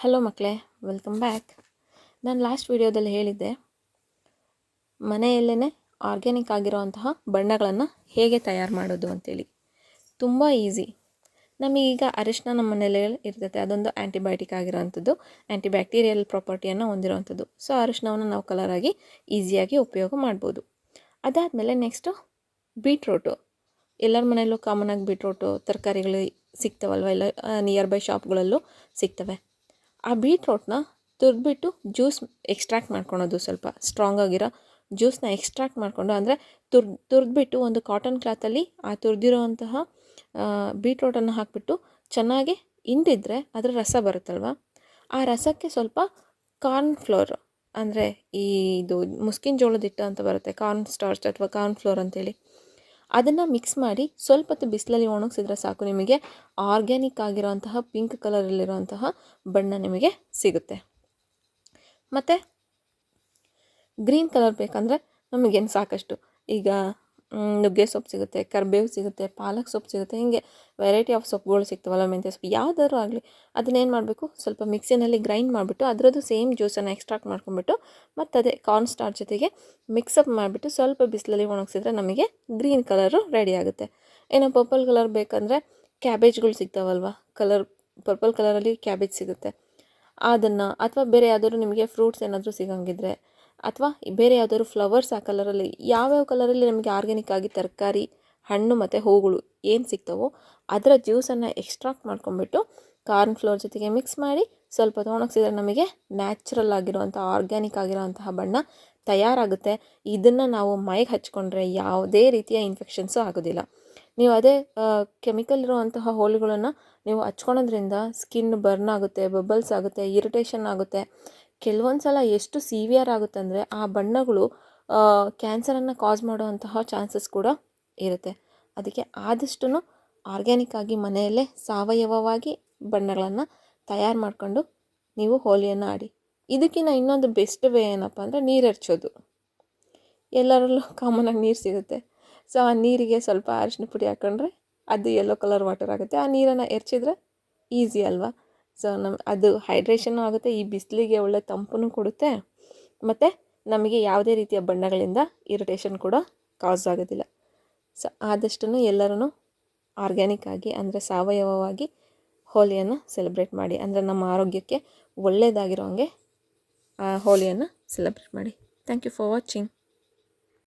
Hello ಮಕ್ಕಳೇ welcome back ನಾನು last ವಿಡಿಯೋದಲ್ಲಿ ಹೇಳಿದ್ದೆ ಮನೆಯಲ್ಲೇ ಆರ್ಗ್ಯಾನಿಕ್ ಆಗಿರೋವಂತಹ ಬಣ್ಣಗಳನ್ನು ಹೇಗೆ ತಯಾರು ಮಾಡೋದು ಅಂತೇಳಿ. ತುಂಬ ಈಸಿ ನಮಗೀಗ ಅರಿಶಿನ ನಮ್ಮ ಮನೇಲಿ ಇರ್ತೈತೆ, ಅದೊಂದು ಆ್ಯಂಟಿಬಯೋಟಿಕ್ ಆಗಿರೋವಂಥದ್ದು ಆ್ಯಂಟಿಬ್ಯಾಕ್ಟೀರಿಯಲ್ ಪ್ರಾಪರ್ಟಿಯನ್ನು ಹೊಂದಿರುವಂಥದ್ದು. ಸೊ ಅರಿಶಿನವನ್ನು ನಾವು ಕಲರಾಗಿ ಈಸಿಯಾಗಿ ಉಪಯೋಗ ಮಾಡ್ಬೋದು. ಅದಾದಮೇಲೆ ನೆಕ್ಸ್ಟು ಬೀಟ್ರೋಟು ಎಲ್ಲರ ಮನೆಯಲ್ಲೂ ಕಾಮನಾಗಿ ಬೀಟ್ರೋಟು ತರಕಾರಿಗಳು ಸಿಗ್ತವಲ್ವ? ಎಲ್ಲ ನಿಯರ್ ಬೈ ಶಾಪ್ಗಳಲ್ಲೂ ಸಿಗ್ತವೆ. ಆ ಬೀಟ್ರೋಟ್ನ ತುರಿದ್ಬಿಟ್ಟು ಜ್ಯೂಸ್ ಎಕ್ಸ್ಟ್ರಾಕ್ಟ್ ಮಾಡ್ಕೊಳೋದು ಸ್ವಲ್ಪ ಸ್ಟ್ರಾಂಗ್ ಆಗಿರೋ ಜ್ಯೂಸ್ನ ಎಕ್ಸ್ಟ್ರಾಕ್ಟ್ ಮಾಡಿಕೊಂಡು ಅಂದರೆ ತುರ್, ತುರಿದ್ಬಿಟ್ಟು ಒಂದು ಕಾಟನ್ ಕ್ಲಾತಲ್ಲಿ ಆ ತುರಿದಿರೋವಂತಹ ಬೀಟ್ರೋಟನ್ನು ಹಾಕಿಬಿಟ್ಟು ಚೆನ್ನಾಗಿ ಹಿಂಡಿದ್ರೆ ಅದರ ರಸ ಬರುತ್ತಲ್ವ? ಆ ರಸಕ್ಕೆ ಸ್ವಲ್ಪ ಕಾರ್ನ್ ಫ್ಲೋರ್ ಅಂದರೆ ಈ ಇದು ಮುಸ್ಕಿನ ಜೋಳದ ಹಿಟ್ಟು ಅಂತ ಬರುತ್ತೆ ಕಾರ್ನ್ ಸ್ಟಾರ್ಚ್ ಅಥವಾ ಕಾರ್ನ್ ಫ್ಲೋರ್ ಅಂತೇಳಿ. ಅದನ್ನು ಮಿಕ್ಸ್ ಮಾಡಿ ಸ್ವಲ್ಪ ಹೊತ್ತು ಬಿಸಿಲಲ್ಲಿ ಒಣಗಿಸಿದ್ರೆ ಸಾಕು ನಿಮಗೆ. ಆರ್ಗ್ಯಾನಿಕ್ ಆಗಿರೋಂತಹ ಪಿಂಕ್ ಕಲರಲ್ಲಿರುವಂತಹ ಬಣ್ಣ ನಿಮಗೆ ಸಿಗುತ್ತೆ. ಮತ್ತು ಗ್ರೀನ್ ಕಲರ್ ಬೇಕಂದರೆ ನಮಗೇನು ಸಾಕಷ್ಟು? ಈಗ ನುಗ್ಗೆ ಸೊಪ್ಪು ಸಿಗುತ್ತೆ, ಕರ್ಬೇವು ಸಿಗುತ್ತೆ, ಪಾಲಕ್ ಸೊಪ್ಪು ಸಿಗುತ್ತೆ, ಹೀಗೆ ವೆರೈಟಿ ಆಫ್ ಸೊಪ್ಪುಗಳು ಸಿಗ್ತವಲ್ಲ ಮೆಂತ್ಯ ಸೊಪ್ಪು, ಯಾವ್ದಾದ್ರು ಆಗಲಿ. ಅದನ್ನೇನು ಮಾಡಬೇಕು? ಸ್ವಲ್ಪ ಮಿಕ್ಸಿನಲ್ಲಿ ಗ್ರೈಂಡ್ ಮಾಡಿಬಿಟ್ಟು ಅದರದ್ದು ಸೇಮ್ ಜ್ಯೂಸನ್ನು ಎಕ್ಸ್ಟ್ರಾಕ್ಟ್ ಮಾಡ್ಕೊಂಬಿಟ್ಟು ಮತ್ತು ಅದೇ ಕಾರ್ನ್ ಸ್ಟಾರ್ ಜೊತೆಗೆ ಮಿಕ್ಸಪ್ ಮಾಡಿಬಿಟ್ಟು ಸ್ವಲ್ಪ ಬಿಸಿಲಲ್ಲಿ ಒಣಗಿಸಿದ್ರೆ ನಮಗೆ ಗ್ರೀನ್ ಕಲರು ರೆಡಿ ಆಗುತ್ತೆ. ಏನೋ ಪರ್ಪಲ್ ಕಲರ್ ಬೇಕಂದರೆ ಕ್ಯಾಬೇಜ್ಗಳು ಸಿಗ್ತಾವಲ್ವ ಕಲರ್ ಪರ್ಪಲ್ ಕಲರಲ್ಲಿ ಕ್ಯಾಬೇಜ್ ಸಿಗುತ್ತೆ. ಅದನ್ನು, ಅಥವಾ ಬೇರೆ ಯಾವುದಾದ್ರು ನಿಮಗೆ ಫ್ರೂಟ್ಸ್ ಏನಾದರೂ ಸಿಗಂಗಿದ್ರೆ ಅಥವಾ ಬೇರೆ ಯಾವುದಾದ್ರು ಫ್ಲವರ್ಸ್ ಆ ಕಲರಲ್ಲಿ ಯಾವ್ಯಾವ ಕಲರಲ್ಲಿ ನಮಗೆ ಆರ್ಗ್ಯಾನಿಕ್ ಆಗಿ ತರಕಾರಿ, ಹಣ್ಣು ಮತ್ತು ಹೂಗಳು ಏನು ಸಿಗ್ತವೋ ಅದರ ಜ್ಯೂಸನ್ನು ಎಕ್ಸ್ಟ್ರಾಕ್ಟ್ ಮಾಡ್ಕೊಂಬಿಟ್ಟು ಕಾರ್ನ್ ಫ್ಲೋರ್ ಜೊತೆಗೆ ಮಿಕ್ಸ್ ಮಾಡಿ ಸ್ವಲ್ಪ ತೊಗೊಣಗಿಸಿದ್ರೆ ನಮಗೆ ನ್ಯಾಚುರಲ್ ಆಗಿರುವಂಥ ಆರ್ಗ್ಯಾನಿಕ್ ಆಗಿರೋವಂತಹ ಬಣ್ಣ ತಯಾರಾಗುತ್ತೆ. ಇದನ್ನು ನಾವು ಮೈಗೆ ಹಚ್ಕೊಂಡ್ರೆ ಯಾವುದೇ ರೀತಿಯ ಇನ್ಫೆಕ್ಷನ್ಸು ಆಗೋದಿಲ್ಲ. ನೀವು ಅದೇ ಕೆಮಿಕಲ್ ಇರುವಂತಹ ಹೋಲುಗಳನ್ನು ನೀವು ಹಚ್ಕೊಳೋದ್ರಿಂದ ಸ್ಕಿನ್ ಬರ್ನ್ ಆಗುತ್ತೆ ಬಬಲ್ಸ್ ಆಗುತ್ತೆ ಇರಿಟೇಷನ್ ಆಗುತ್ತೆ. ಕೆಲವೊಂದು ಸಲ ಎಷ್ಟು ಸಿವಿಯರ್ ಆಗುತ್ತೆ ಅಂದರೆ ಆ ಬಣ್ಣಗಳು ಕ್ಯಾನ್ಸರನ್ನು ಕಾಸ್ ಮಾಡುವಂತಹ ಚಾನ್ಸಸ್ ಕೂಡ ಇರುತ್ತೆ. ಅದಕ್ಕೆ ಆದಷ್ಟು ಆರ್ಗ್ಯಾನಿಕ್ ಆಗಿ ಮನೆಯಲ್ಲೇ ಸಾವಯವವಾಗಿ ಬಣ್ಣಗಳನ್ನು ತಯಾರು ಮಾಡಿಕೊಂಡು ನೀವು ಹೋಲಿಯನ್ನು ಆಡಿ. ಇದಕ್ಕಿಂತ ಇನ್ನೊಂದು ಬೆಸ್ಟ್ ವೇ ಏನಪ್ಪ ಅಂದರೆ ನೀರು ಹರ್ಚೋದು ಎಲ್ಲರಲ್ಲೂ ಕಾಮನಾಗಿ ನೀರು ಸಿಗುತ್ತೆ. ಸೊ ಆ ನೀರಿಗೆ ಸ್ವಲ್ಪ ಅರಿಶಿನ ಪುಡಿ ಹಾಕೊಂಡ್ರೆ ಅದು ಯೆಲ್ಲೋ ಕಲರ್ ವಾಟರ್ ಆಗುತ್ತೆ. ಆ ನೀರನ್ನು ಎರಚಿದ್ರೆ ಈಸಿ ಅಲ್ವಾ? ಸೊ ನಮ್ಮ ಅದು ಹೈಡ್ರೇಷನ್ನು ಆಗುತ್ತೆ, ಈ ಬಿಸಿಲಿಗೆ ಒಳ್ಳೆ ತಂಪನ್ನು ಕೊಡುತ್ತೆ. ಮತ್ತು ನಮಗೆ ಯಾವುದೇ ರೀತಿಯ ಬಣ್ಣಗಳಿಂದ ಇರಿಟೇಷನ್ ಕೂಡ ಕಾಸ್ ಆಗೋದಿಲ್ಲ. ಸೊ ಆದಷ್ಟು ಎಲ್ಲರೂ ಆರ್ಗ್ಯಾನಿಕ್ ಆಗಿ, ಅಂದರೆ ಸಾವಯವವಾಗಿ ಹೋಲಿಯನ್ನು ಸೆಲೆಬ್ರೇಟ್ ಮಾಡಿ, ಅಂದರೆ ನಮ್ಮ ಆರೋಗ್ಯಕ್ಕೆ ಒಳ್ಳೆಯದಾಗಿರೋ ಆ ಹೋಲಿಯನ್ನು ಸೆಲೆಬ್ರೇಟ್ ಮಾಡಿ. Thank you for watching